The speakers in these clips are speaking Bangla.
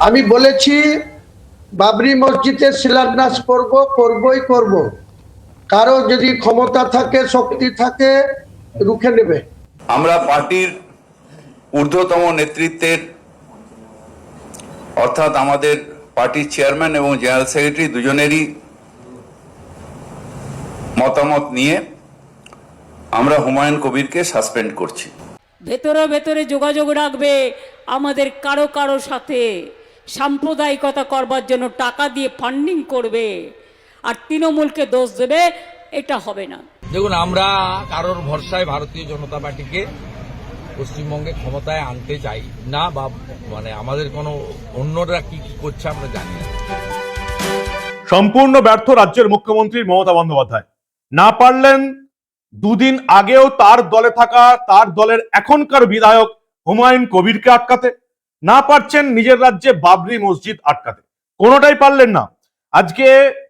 আমি বলেছি বাবরি মসজিদের শিলান্যাস করব করবই করব। কারও যদি ক্ষমতা থাকে শক্তি থাকে রুখে নেবে। আমরা পার্টির ঊর্ধ্বতম নেতৃত্বের অর্থাৎ আমাদের পার্টির চেয়ারম্যান এবং জেনারেল সেক্রেটারি দুজনেরই মতামত নিয়ে আমরা হুমায়ুন কবিরকে সাসপেন্ড করছি। ভেতরে ভেতরে যোগাযোগ রাখবে আমাদের কারও কারও সাথে। সাম্প্রদায়িকতা করবার জন্য টাকা দিয়ে ফান্ডিং করবে আর তৃণমূলকে দোষ দেবে এটা হবে না। দেখুন আমরা কারোর ভরসায় ভারতীয় জনতা পার্টিকে পশ্চিমবঙ্গে ক্ষমতায় আনতে চাই না বা মানে আমাদের কোনো অন্যরা কি কি করছে আমরা জানি না। সম্পূর্ণ ব্যর্থ রাজ্যের মুখ্যমন্ত্রী মমতা বন্দ্যোপাধ্যায়। না পারলেন দুদিন আগেও তার দলে থাকা তার দলের এখনকার বিধায়ক হুমায়ুন কবিরকে আটকাতে। না পারছেন নিজের রাজ্যে বাবরি মসজিদ আটকাতে। কোনোটাই পারলেন না। আজকে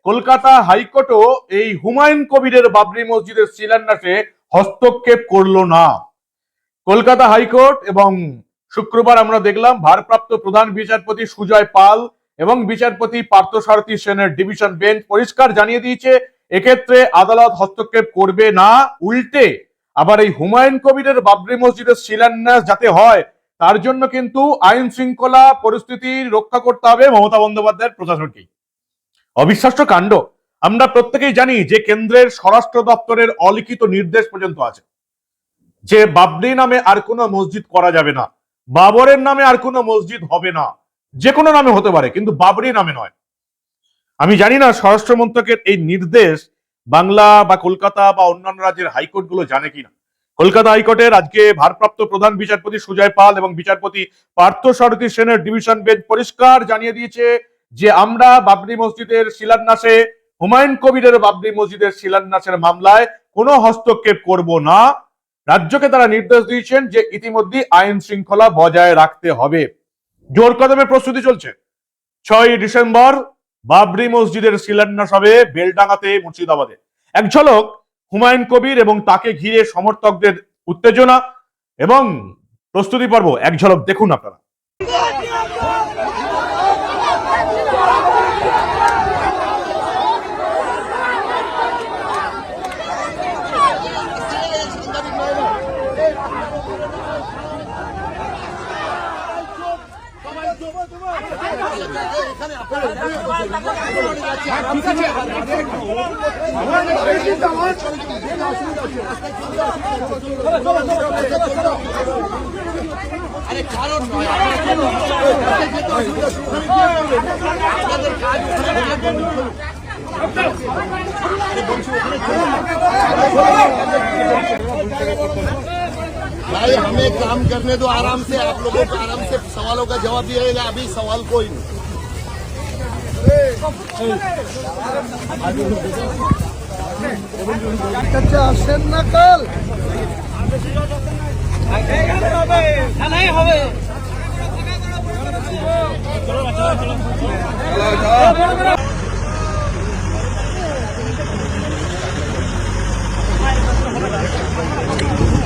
কলকাতা হাইকোর্টও এই হুমায়ুন কবিরের বাবরি মসজিদের শিলান্যাসে হস্তক্ষেপ করল না। কলকাতা হাইকোর্ট এবং শুক্রবার আমরা দেখলাম ভারপ্রাপ্ত প্রধান বিচারপতি সুজয় পাল এবং বিচারপতি পার্থসারথী সেনের ডিভিশন বেঞ্চ পরিষ্কার জানিয়ে দিয়েছে, এক্ষেত্রে আদালত হস্তক্ষেপ করবে না, উল্টে আবার এই হুমায়ুন কবিরের বাবরি মসজিদের শিলান্যাস যাতে হয় তার জন্য কিন্তু আইন শৃঙ্খলা পরিস্থিতি রক্ষা করতে হবে মমতা বন্দ্যোপাধ্যায়ের প্রশাসনকে। অবিশ্বাস্য কাণ্ড। আমরা প্রত্যেকেই জানি যে কেন্দ্রের স্বরাষ্ট্র দপ্তরের অলিখিত নির্দেশ পর্যন্ত আছে। যে বাবরি নামে আর কোনো মসজিদ করা যাবে না, বাবরের নামে আর কোনো মসজিদ হবে না। যে কোনো নামে হতে পারে, কিন্তু বাবরি নামে নয়। আমি জানি না স্বরাষ্ট্র মন্ত্রকের এই নির্দেশ বাংলা বা কলকাতা বা অন্যান্য রাজ্যের হাইকোর্টগুলো জানে কিনা। কলকাতা হাইকোর্টের আজকে ভারপ্রাপ্ত প্রধান বিচারপতি সুজয় পাল এবং বিচারপতি পার্থ সারথী সেনের ডিভিশন বেঞ্চ পরিষ্কার জানিয়ে দিয়েছে যে আমরা বাবরি মসজিদের শিলান্যাসে হুমায়ুন কবিরের বাবরি মসজিদের শিলান্যাসের মামলায় কোনো হস্তক্ষেপ করব না। রাজ্যকে তারা নির্দেশ দিয়েছেন যে ইতিমধ্যে আইন শৃঙ্খলা বজায় রাখতে হবে। জোর কদমে প্রস্তুতি চলছে। ছয় ডিসেম্বর বাবরি মসজিদের শিলান্যাস হবে বেলডাঙ্গাতে, মুর্শিদাবাদে। এক ঝলক হুমায়ুন কবির এবং তাকে ঘিরে সমর্থকদের উত্তেজনা এবং প্রস্তুতি পর্ব এক ঝলক দেখুন আপনারা। আরে কারণ নয় আপনাদের কাজ ওখানে भाई हमें काम करने दो आराम से आप लोगों को आराम से सवालों का जवाब दिएगा अभी सवाल कोई नहीं কাছে আসেন না কাল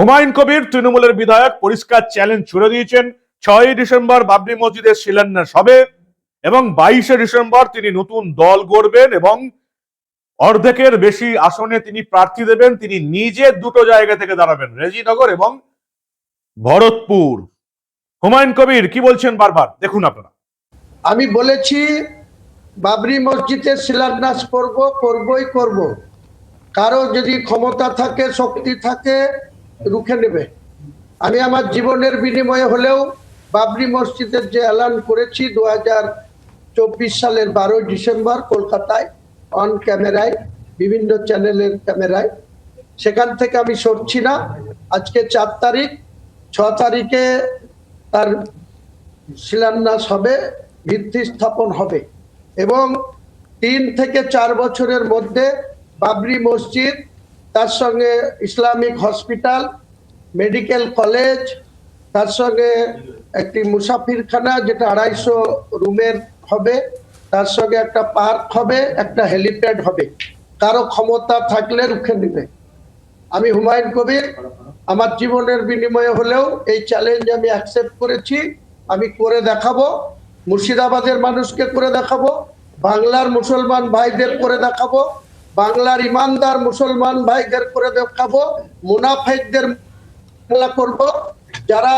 হুমায়ুন কবির, তৃণমূলের বিধায়ক, পরিষ্কার চ্যালেঞ্জ ছুড়ে দিয়েছেন। ছয়ই ডিসেম্বর বাবরি মসজিদের শিলান্যাস হবে এবং বাইশে ডিসেম্বর তিনি নতুন দল গড়বেন এবং অর্ধেকের বেশি আসনে তিনি প্রার্থী দেবেন। তিনি নিজে দুটো জায়গা থেকে দাঁড়াবেন, রেজিনগর এবং ভরতপুর। হুমায়ুন কবির, কি বলছেন বারবার? দেখুন আপনারা। আমি বলেছি, বাবরি মসজিদের শিলান্যাস করব, করবই করব। কারও যদি ক্ষমতা থাকে, শক্তি থাকে রুখে নেবে। আমি আমার জীবনের বিনিময়ে হলেও বাবরি মসজিদের যে এলান করেছি দু চব্বিশ সালের বারোই ডিসেম্বর কলকাতায় অন ক্যামেরায় বিভিন্ন চ্যানেলের ক্যামেরায় সেখান থেকে আমি সরছি না। আজকে চার তারিখ, ছ তারিখে তার শিলান্যাস হবে ভিত্তি স্থাপন হবে। এবং তিন থেকে চার বছরের মধ্যে বাবরি মসজিদ তার সঙ্গে ইসলামিক হসপিটাল, মেডিকেল কলেজ, তার সঙ্গে একটি মুসাফিরখানা যেটা আড়াইশো রুমের হবে, তার সঙ্গে একটা পার্ক হবে, একটা হেলিপ্যাড হবে। কারও ক্ষমতা থাকলে রুখে নেবে। আমি হুমায়ুন কবির, আমার জীবনের বিনিময়ে হলেও এই চ্যালেঞ্জ আমি অ্যাকসেপ্ট করেছি, আমি করে দেখাবো, মুর্শিদাবাদের মানুষকে করে দেখাবো, বাংলার মুসলমান ভাইদের করে দেখাবো বাংলার ইমানদার মুসলমান ভাইদের করে দেখাবো মুনাফেকদের মোকাবেলা করব। যারা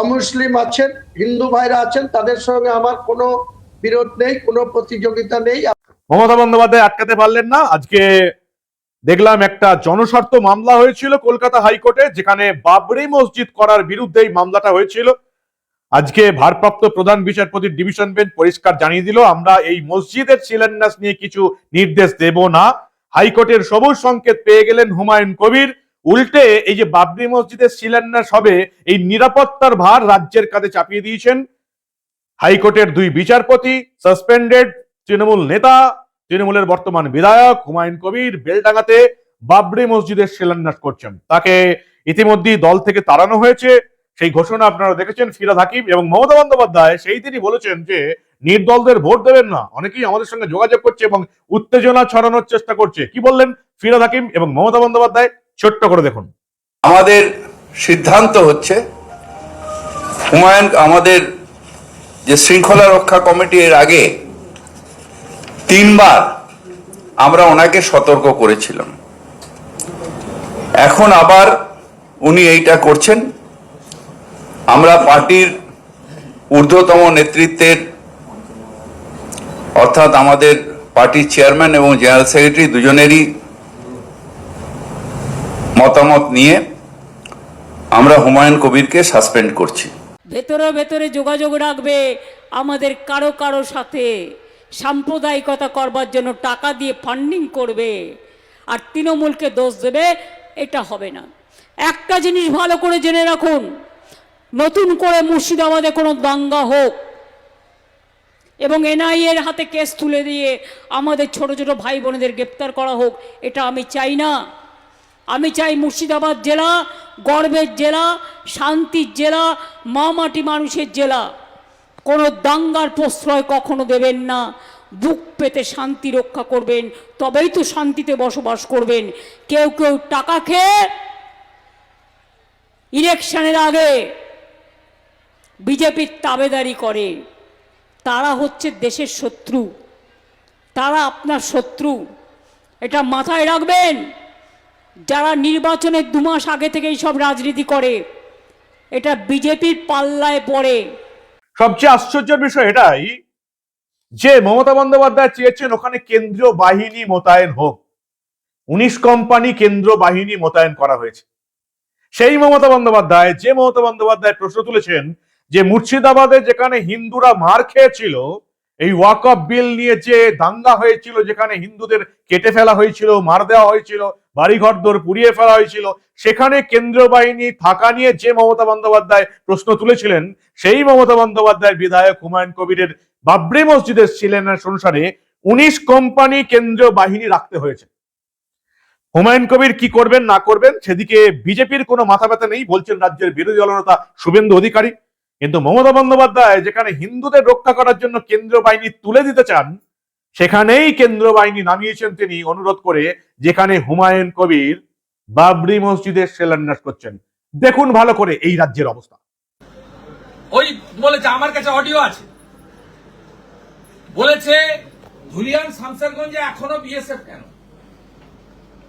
অমুসলিম আছেন, হিন্দু ভাইরা আছেন, তাদের সঙ্গে আমার কোনো বিরোধ নেই, কোনো প্রতিযোগিতা নেই। মমতা বন্দ্যোপাধ্যায় আটকাতে পারলেন না। আজকে দেখলাম একটা জনস্বার্থ মামলা হয়েছিল কলকাতা হাইকোর্টে, যেখানে বাবরি মসজিদ করার বিরুদ্ধে এই মামলাটা হয়েছিল। আজকে ভারপ্রাপ্ত প্রধান বিচারপতির ডিভিশন বেঞ্চ পরিষ্কার জানিয়ে দিল, আমরা এই মসজিদের শিলান্যাস নিয়ে কিছু নির্দেশ দেব না। হাইকোর্টের সবুজ সংকেত পেয়ে গেলেন হুমায়ুন কবির। উল্টে এই যে বাবরি মসজিদের শিলান্যাস হবে, এই নিরাপত্তার ভার রাজ্যের কাঁধে চাপিয়ে দিয়েছেন। হাইকোর্টের দুই বিচারপতি, সাসপেন্ডেড তৃণমূল নেতা, তৃণমূলের বর্তমান বিধায়ক হুমায়ুন কবির বেলডাঙ্গাতে বাবরি মসজিদের শিলান্যাস করছেন। তাকে ইতিমধ্যেই দল থেকে তাড়ানো হয়েছে। সেই ঘোষণা আপনারা দেখেছেন ফিরাদ হাকিম এবং মমতা বন্দ্যোপাধ্যায়, সেই দিনই বলেছেন যে নির্দলদের ভোট দেবেন না। অনেকেই আমাদের সঙ্গে যোগাযোগ করছে এবং উত্তেজনা ছড়ানোর চেষ্টা করছে। কি বললেন ফিরাদ হাকিম এবং মমতা বন্দ্যোপাধ্যায়? ছোট্ট করে দেখুন। আমাদের সিদ্ধান্ত হচ্ছে, হুমায়ুন, আমাদের যে শৃঙ্খলা রক্ষা কমিটি এর আগে তিনবার আমরা ওনাকে সতর্ক করেছিলাম। এখন আবার উনি এইটা করছেন। আমরা পার্টির ঊর্ধ্বতম নেতৃত্বের, অর্থাৎ আমাদের পার্টির চেয়ারম্যান এবং জেনারেল সেক্রেটারি দুজনেরই মতামত নিয়ে আমরা হুমায়ুন কবিরকে সাসপেন্ড করছি। ভেতরে ভেতরে যোগাযোগ রাখবে আমাদের কারও কারও সাথে। সাম্প্রদায়িকতা করবার জন্য টাকা দিয়ে ফান্ডিং করবে। আর তৃণমূলকে দোষ দেবে, এটা হবে না। একটা জিনিস ভালো করে জেনে রাখুন নতুন করে মুর্শিদাবাদে কোনো দাঙ্গা হোক এবং এনআইএর হাতে কেস তুলে দিয়ে আমাদের ছোট ছোট ভাই বোনেদের গ্রেপ্তার করা হোক, এটা আমি চাই না। আমি চাই মুর্শিদাবাদ জেলা, গর্বের জেলা, শান্তির জেলা মা মাটি মানুষের জেলা। কোনো দাঙ্গার প্রশ্রয় কখনো দেবেন না। বুক পেতে শান্তি রক্ষা করবেন, তবেই তো শান্তিতে বসবাস করবেন। কেউ কেউ টাকা খেয়ে ইলেকশনের আগে বিজেপির তাবেদারি করে। তারা হচ্ছে দেশের শত্রু। তারা আপনার শত্রু। এটা মাথায় রাখবেন। যারা নির্বাচনের দু মাস আগে থেকেই সব রাজনীতি করে, এটা বিজেপির পাল্লায় পড়ে। সবচেয়ে আশ্চর্যের বিষয় এটাই যে মমতা বন্দ্যোপাধ্যায় চেয়েছেন ওখানে কেন্দ্রীয় বাহিনী মোতায়েন হোক। উনিশ কোম্পানি কেন্দ্র বাহিনী মোতায়েন করা হয়েছে। সেই মমতা বন্দ্যোপাধ্যায়, যে মমতা বন্দ্যোপাধ্যায় প্রশ্ন তুলেছেন যে মুর্শিদাবাদে যেখানে হিন্দুরা মার খেয়েছিল, এই ওয়াকফ বিল নিয়ে যে দাঙ্গা হয়েছিল, যেখানে হিন্দুদের কেটে ফেলা হয়েছিল, মার দেওয়া হয়েছিল, বাড়িঘর দোর পুড়িয়ে ফেলা হয়েছিল, সেখানে কেন্দ্রীয় বাহিনী থাকা নিয়ে যে মমতা বন্দ্যোপাধ্যায় প্রশ্ন তুলেছিলেন, সেই মমতা বন্দ্যোপাধ্যায় বিধায়ক হুমায়ুন কবিরের বাবরি মসজিদের শিলান্যাস অনুসারে উনিশ কোম্পানি কেন্দ্রীয় বাহিনী রাখতে হয়েছে। হুমায়ুন কবির কি করবেন, না করবেন, সেদিকে বিজেপির কোনো মাথা ব্যথা নেই, বলছেন রাজ্যের বিরোধী দলনেতা শুভেন্দু অধিকারী। কিন্তু মমতা বন্দ্যোপাধ্যায় যেখানে হিন্দুদের রক্ষা করার জন্য কেন্দ্রীয় বাহিনী তুলে দিতে চান, সেখানেই কেন্দ্রীয় বাহিনী নামিয়েছেন তিনি অনুরোধ করে, যেখানে হুমায়ুন কবির বাবরি মসজিদের শিলান্যাস করছেন। দেখুন ভালো করে এই রাজ্যের অবস্থা। ওই বলেছে, আমার কাছে অডিও আছে। বলেছে, ধুলিয়ান শামসারগঞ্জে এখনও বিএসএফ কেন?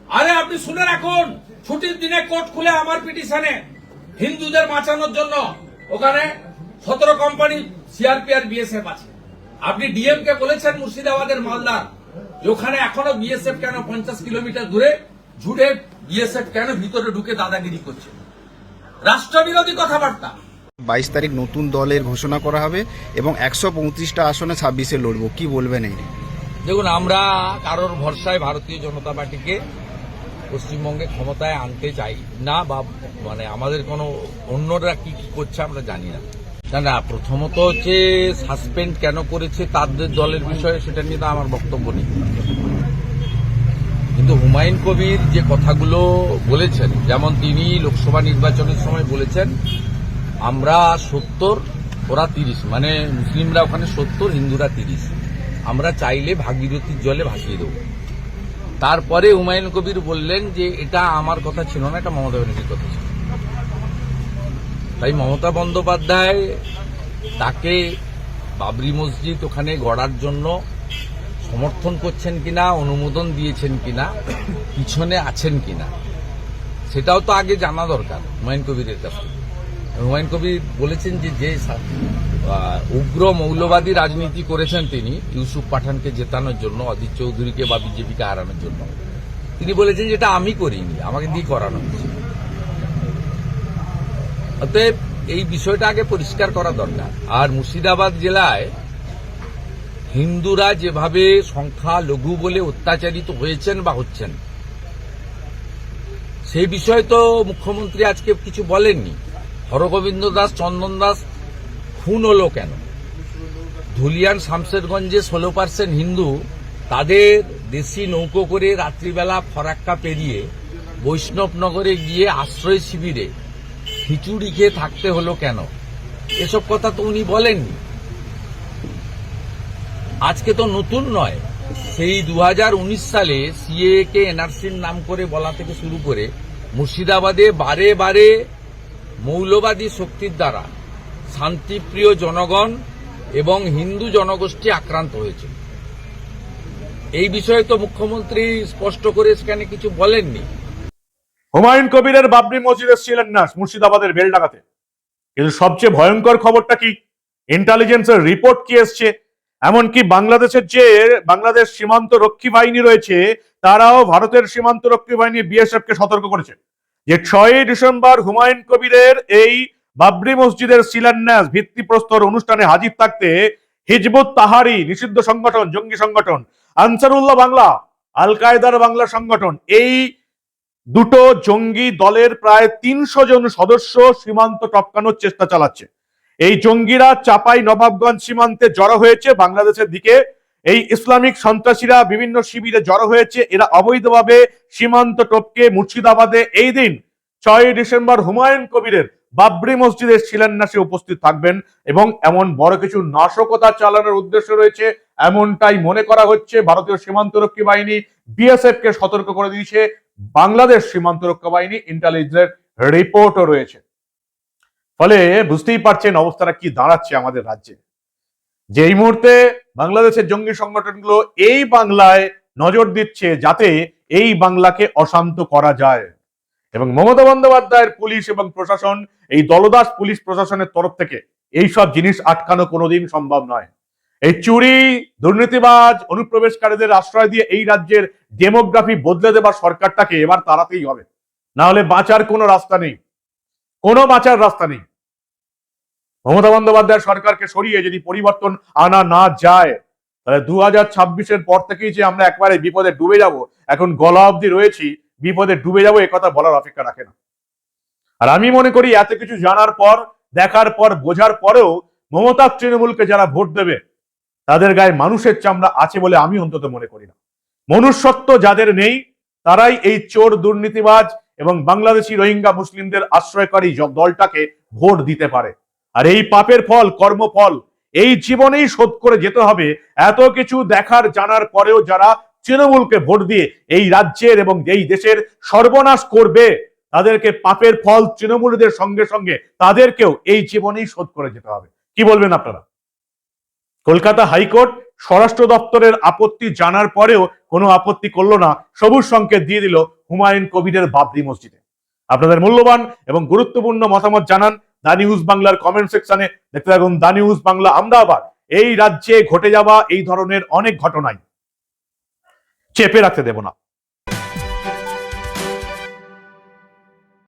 আরে, আপনি শুনে রাখুন, ছুটির দিনে কোর্ট খুলে আমার পিটিশনে হিন্দুদের বাঁচানোর জন্য ওখানে সতেরো কোম্পানি সিআরপি আর বিএসএফ আছে। আপনি ডিএম কে বলেছেন মুর্শিদাবাদের মালদার ওখানে এখনও বিএসএফ কেন পঞ্চাশ কিলোমিটার দূরে ঝুড়ে বিএসএফ কেন ভিতরে ঢুকে দাদাগিরি করছে? রাষ্ট্রবিরোধী কথাবার্তা। বাইশ তারিখ নতুন দলের ঘোষণা করা হবে এবং একশো পঁয়ত্রিশটা আসনে ছাব্বিশে লড়বো। কি বলবেন এই দেখুন আমরা কারোর ভরসায় ভারতীয় জনতা পার্টিকে পশ্চিমবঙ্গে ক্ষমতায় আনতে চাই, না বা মানে আমাদের কোনো অন্যরা কি কি করছে আমরা জানি না। না না, প্রথমত হচ্ছে সাসপেন্ড কেন করেছে তাদের দলের বিষয়ে সেটা নিয়ে তো আমার বক্তব্য নেই। কিন্তু হুমায়ুন কবির যে কথাগুলো বলেছেন, যেমন তিনি লোকসভা নির্বাচনের সময় বলেছেন, আমরা সত্তর, ওরা তিরিশ মানে মুসলিমরা ওখানে সত্তর, হিন্দুরা তিরিশ। আমরা চাইলে ভাগীরথীর জলে ভাসিয়ে দেবো। তারপরে হুমায়ুন কবির বললেন যে এটা আমার কথা ছিল না, এটা মমতা ব্যানার্জির কথা ছিল। তাই মমতা বন্দ্যোপাধ্যায় তাকে বাবরি মসজিদ ওখানে গড়ার জন্য সমর্থন করছেন কিনা, অনুমোদন দিয়েছেন কিনা, পিছনে আছেন কিনা, সেটাও তো আগে জানা দরকার হুমায়ুন কবিরের কাছে হুমায়ুন কবির বলেছেন যে যে উগ্র মৌলবাদী রাজনীতি করেছেন তিনি, ইউসুফ পাঠানকে জেতানোর জন্য, অজিত চৌধুরীকে বা বিজেপিকে হারানোর জন্য। তিনি বলেছেন যেটা আমি করিনি, আমাকে দিয়ে করানো হয়েছে। অতএব এই বিষয়টা আগে পরিষ্কার করা দরকার। আর মুর্শিদাবাদ জেলায় হিন্দুরা যেভাবে সংখ্যা লঘু বলে অত্যাচারিত হয়েছেন বা হচ্ছেন, সেই বিষয়ে তো মুখ্যমন্ত্রী আজকে কিছু বলেননি। হরগোবিন্দ দাস, চন্দন দাস খুন হলো কেন? ধুলিয়ান শামশেরগঞ্জে ষোলো পার্সেন্ট হিন্দু তাদের দেশি নৌকো করে রাত্রিবেলা ফরাক্কা পেরিয়ে বৈষ্ণবনগরে গিয়ে আশ্রয় শিবিরে খিচুড়ি খেয়ে থাকতে হলো কেন? এসব কথা তো উনি বলেননি। আজকে তো নতুন নয়। সেই দু হাজার উনিশ সালে সিএ কে এনআরসির নাম করে বলা থেকে শুরু করে মুর্শিদাবাদে বারে বারে মৌলবাদী শক্তির দ্বারা শান্তিপ্রিয় জনগণ এবং হিন্দু জনগোষ্ঠী আক্রান্ত হয়েছে। এই বিষয়ে তো মুখ্যমন্ত্রী স্পষ্ট করে সেখানে কিছু বলেননি। হুমায়ুন কবিরের বাবরি মসজিদের শিলান্যাস মুর্শিদাবাদের বেলডাঙ্গাতে। কিন্তু সবচেয়ে ভয়ঙ্কর খবরটা কি? ইন্টেলিজেন্সের রিপোর্ট কি এসছে? এমনকি বাংলাদেশের যে বাংলাদেশ সীমান্ত রক্ষী বাহিনী রয়েছে, তারাও ভারতের সীমান্ত রক্ষী বাহিনী, বিএসএফ কে সতর্ক করেছে। যে ছয়ই ডিসেম্বর হুমায়ুন কবিরের এই বাবরি মসজিদের শিলান্যাস, ভিত্তিপ্রস্তর অনুষ্ঠানে হাজির থাকতে হিজবুত তাহারি, নিষিদ্ধ সংগঠন, জঙ্গি সংগঠন, আনসারুল্লাহ বাংলা আল কায়দার বাংলা সংগঠন, এই দুটো জঙ্গি দলের প্রায় তিনশো জন সদস্য সীমান্ত টপকানোর চেষ্টা চালাচ্ছে। এই জঙ্গিরা চাপাই নবাবগঞ্জ সীমান্তে জড়ো হয়েছে। বাংলাদেশের দিকে এই ইসলামিক সন্ত্রাসীরা বিভিন্ন শিবিরে জড়ো হয়েছে। এরা অবৈধভাবে সীমান্ত টপকে মুর্শিদাবাদে এই দিন ছয়ই ডিসেম্বর হুমায়ুন কবিরের বাবরি মসজিদের শিলান্যাসে উপস্থিত থাকবেন এবং এমন বড় কিছু নাশকতা চালানোর উদ্দেশ্য রয়েছে, এমনটাই মনে করা হচ্ছে ভারতীয় সীমান্তরক্ষী বাহিনী বিএসএফ কে সতর্ক করে দিয়েছে, বাংলাদেশ সীমান্তরক্ষা বাহিনী ইন্টেলিজেন্স রিপোর্টও রয়েছে। ফলে বুঝতেই পারছেন অবস্থাটা কি দাঁড়াচ্ছে আমাদের রাজ্যে। যে এই মুহূর্তে বাংলাদেশের জঙ্গি সংগঠনগুলো এই বাংলায় নজর দিচ্ছে যাতে এই বাংলাকে অশান্ত করা যায়। এবং মমতা বন্দ্যোপাধ্যায়ের পুলিশ এবং প্রশাসন, এই দলদাস পুলিশ প্রশাসনের তরফ থেকে এই সব জিনিস আটকানো কোনোদিন সম্ভব নয়। এই চুরি, দুর্নীতিবাজ, অনুপ্রবেশকারীদের আশ্রয় দিয়ে এই রাজ্যের ডেমোগ্রাফি বদলে দেবার সরকারটাকে এবার তাড়াতেই হবে। না হলে বাঁচার কোনো রাস্তা নেই। কোনো বাঁচার রাস্তা নেই। মমতা বন্দ্যোপাধ্যায় সরকারকে সরিয়ে যদি পরিবর্তন আনা না যায়, তাহলে দু হাজার পর থেকেই যে আমরা একবারে বিপদে ডুবে যাব, এখন গলা অবধি রয়েছি বিপদে ডুবে যাব কথা বলার অপেক্ষা রাখে না। আর আমি মনে করি, এত কিছু জানার পর, দেখার পর, বোঝার পরেও মমতা তৃণমূলকে যারা ভোট দেবে, তাদের গায়ে মানুষের চামড়া আছে বলে আমি অন্তত মনে করি না। মনুষ্যত্ব যাদের নেই, তারাই এই চোর, দুর্নীতিবাজ এবং বাংলাদেশি রোহিঙ্গা মুসলিমদের আশ্রয়কারী দলটাকে ভোট দিতে পারে। আর এই পাপের ফল, কর্মফল, এই জীবনেই শোধ করে যেতে হবে। এত কিছু দেখার, জানার পরেও যারা তৃণমূলকে ভোট দিয়ে এই রাজ্যের এবং এই দেশের সর্বনাশ করবে, তাদেরকে পাপের ফল তৃণমূলীদের সঙ্গে সঙ্গে তাদেরকেও এই জীবনেই শোধ করে যেতে হবে। কি বলবেন আপনারা? কলকাতা হাইকোর্ট স্বরাষ্ট্র দপ্তরের আপত্তি জানার পরেও কোনো আপত্তি করল না, সবুজ সংকেত দিয়ে দিল হুমায়ুন কবিরের বাবরি মসজিদে। আপনাদের মূল্যবান এবং গুরুত্বপূর্ণ মতামত জানান দা নিউজ বাংলার কমেন্ট সেকশনে। দেখতে থাকুন দা নিউজ বাংলা আমরা আবার এই রাজ্যে ঘটে যাওয়া এই ধরনের অনেক ঘটনাই। চেপে রাখতে দেব না।